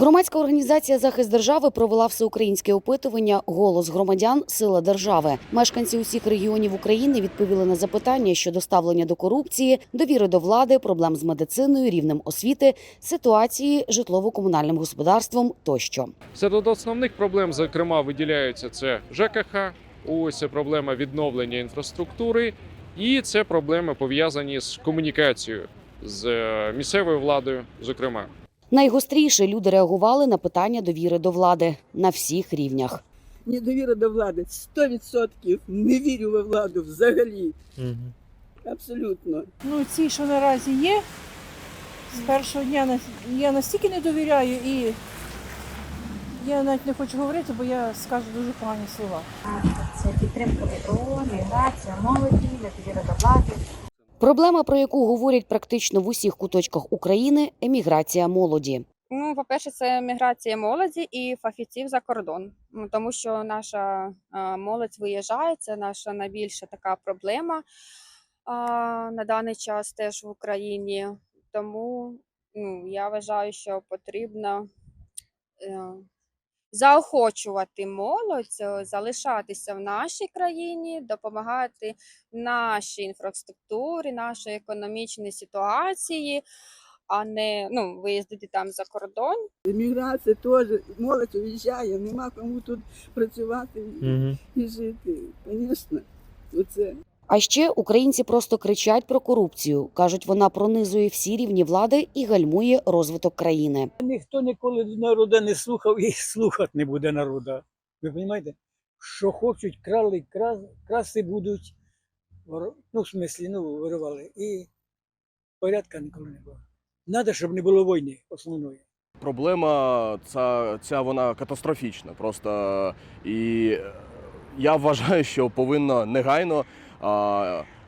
Громадська організація захист держави провела всеукраїнське опитування Голос громадян Сила держави. Мешканці усіх регіонів України відповіли на запитання щодо ставлення до корупції, довіри до влади, проблем з медициною, рівнем освіти, ситуації житлово-комунальним господарством тощо. Серед основних проблем, зокрема, виділяються це ЖКХ, ось проблема відновлення інфраструктури, і це проблеми пов'язані з комунікацією з е, місцевою владою, зокрема. Найгостріше люди реагували на питання довіри до влади на всіх рівнях. Недовіра до влади 100%. Не вірю во владу взагалі. Абсолютно. Ну, ці, що наразі є, з першого дня я настільки не довіряю і я навіть не хочу говорити, бо я скажу дуже погані слова. Це підтримка ВПО, міграція, молоді, довіра до влади. Проблема, про яку говорять практично в усіх куточках України еміграція молоді. Ну, по-перше, це міграція молоді і фахівців за кордон, Ну, тому що наша молодь виїжджає, це наша найбільша така проблема на даний час теж в Україні. Тому ну, я вважаю, що потрібно е, заохочувати молодь е, залишатися в нашій країні, допомагати нашій інфраструктурі, нашій економічній ситуації, а не ну, виїздити там за кордон. Еміграція теж, молодь уїжджає, нема кому тут працювати і, і жити. Звісно, оце. А ще українці просто кричать про корупцію. кажуть, вона пронизує всі рівні влади і гальмує розвиток країни. Ніхто ніколи народу не слухав і слухати не буде народу. Ви розумієте? Що хочуть, крали, кра... красти будуть. Ну, в смислі, ну, виривали. І порядка ніколи не було. Надо, щоб не було війни основної. Проблема ця, ця вона катастрофічна. Просто і е, я вважаю, що повинна негайно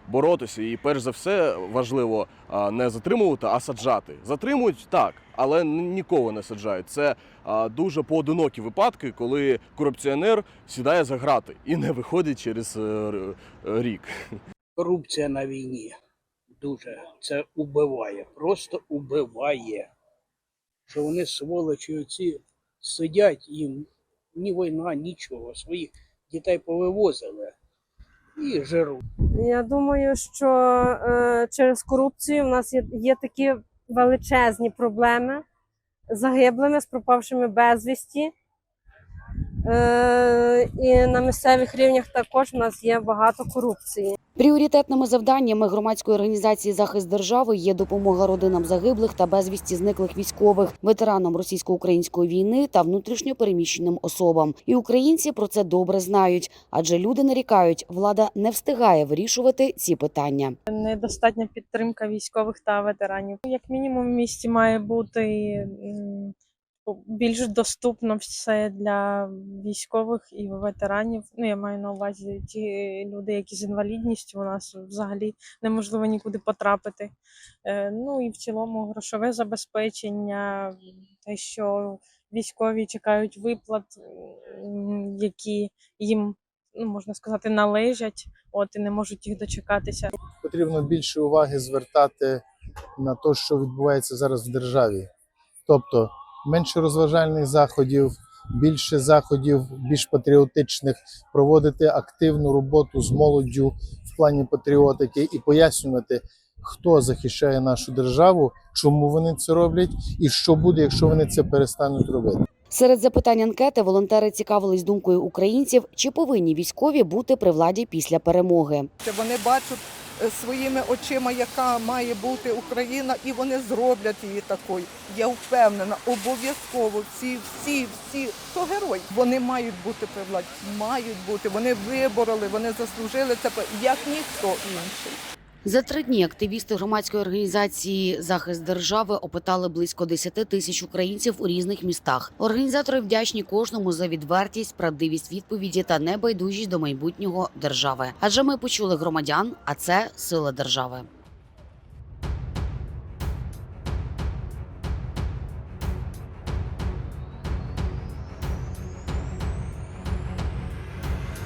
боротися. І перш за все важливо не затримувати, а саджати. Затримують так, але нікого не саджають. Це дуже поодинокі випадки, коли корупціонер сідає за грати і не виходить через е, рік. корупція на війні дуже це убиває, просто убиває. Що вони сволочі оці сидять їм ні війна, нічого. Своїх дітей повивозили і жиру. Я думаю, що е, через корупцію в нас є, є такі величезні проблеми з загиблими, з пропавшими безвісті. Е, і на місцевих рівнях також в нас є багато корупції. Пріоритетними завданнями громадської організації захист держави є допомога родинам загиблих та безвісті зниклих військових, ветеранам російсько-української війни та внутрішньо переміщеним особам. І українці про це добре знають, адже люди нарікають, влада не встигає вирішувати ці питання. Недостатня підтримка військових та ветеранів. Як мінімум, в місті має бути більш доступно все для військових і ветеранів. Ну, я маю на увазі ті люди, які з інвалідністю у нас взагалі неможливо нікуди потрапити. Е, Ну і в цілому грошове забезпечення, те, що військові чекають виплат, які їм, ну можна сказати, належать, от і не можуть їх дочекатися. потрібно більше уваги звертати на те, що відбувається зараз в державі. Тобто менше розважальних заходів, більше заходів, більш патріотичних, проводити активну роботу з молоддю в плані патріотики і пояснювати, хто захищає нашу державу, чому вони це роблять, і що буде, якщо вони це перестануть робити. Серед запитань анкети волонтери цікавились думкою українців, чи повинні військові бути при владі після перемоги. Вони бачать своїми очима, яка має бути Україна, і вони зроблять її такою. Я впевнена, обов'язково всі, всі, всі, хто герой, вони мають бути при владі, мають бути. Вони вибороли, вони заслужили це як ніхто інший. За три дні активісти громадської організації захист держави опитали близько 10 тисяч українців у різних містах. Організатори вдячні кожному за відвертість, правдивість відповіді та небайдужість до майбутнього держави. Адже ми почули громадян, а це сила держави.